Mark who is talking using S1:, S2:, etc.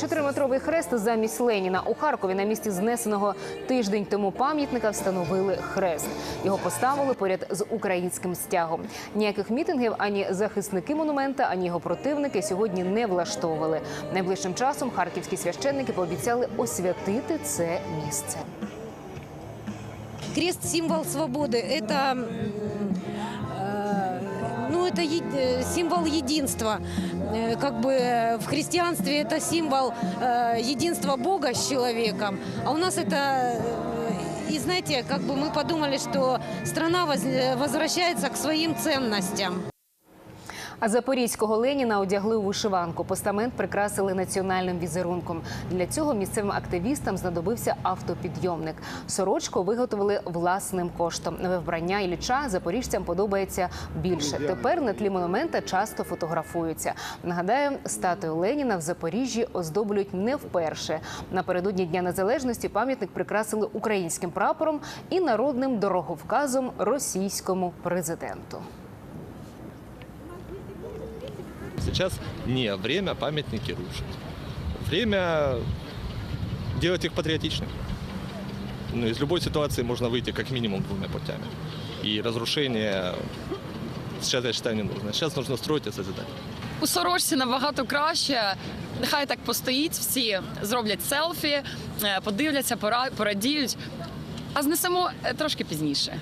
S1: Чотириметровий хрест замість Леніна у Харкові на місці знесеного тиждень тому пам'ятника встановили хрест. Його поставили поряд з українським стягом. Ніяких мітингів ані захисники монумента, ані його противники сьогодні не влаштовували. Найближчим часом харківські священники пообіцяли освятити це місце.
S2: Крест – символ свободы. Это, м, э, ну, это е- э, символ единства. Э, Как бы э, в христианстве это символ э, единства Бога с человеком. А у нас это... э, И знаете, как бы мы подумали, что страна воз- возвращается к своим ценностям.
S1: А запорізького Леніна одягли у вишиванку. Постамент прикрасили національним візерунком. Для цього місцевим активістам знадобився автопідйомник. Сорочку виготовили власним коштом. Нове вбрання Ілліча запоріжцям подобається більше. Тепер на тлі монумента часто фотографуються. Нагадаю, статую Леніна в Запоріжжі оздоблюють не вперше. Напередодні Дня Незалежності пам'ятник прикрасили українським прапором і народним дороговказом російському президенту.
S3: Сейчас не время памятники рушить. Время делать их патриотичными. Ну, из любой ситуации можно выйти как минимум двумя путями. И разрушение сейчас, я считаю, не нужно. Сейчас нужно строить и созидать.
S4: У сорочці набагато краще. Нехай так постоїть, всі зроблять селфі, е, подивляться, порадіють. А знесемо е, трошки пізніше.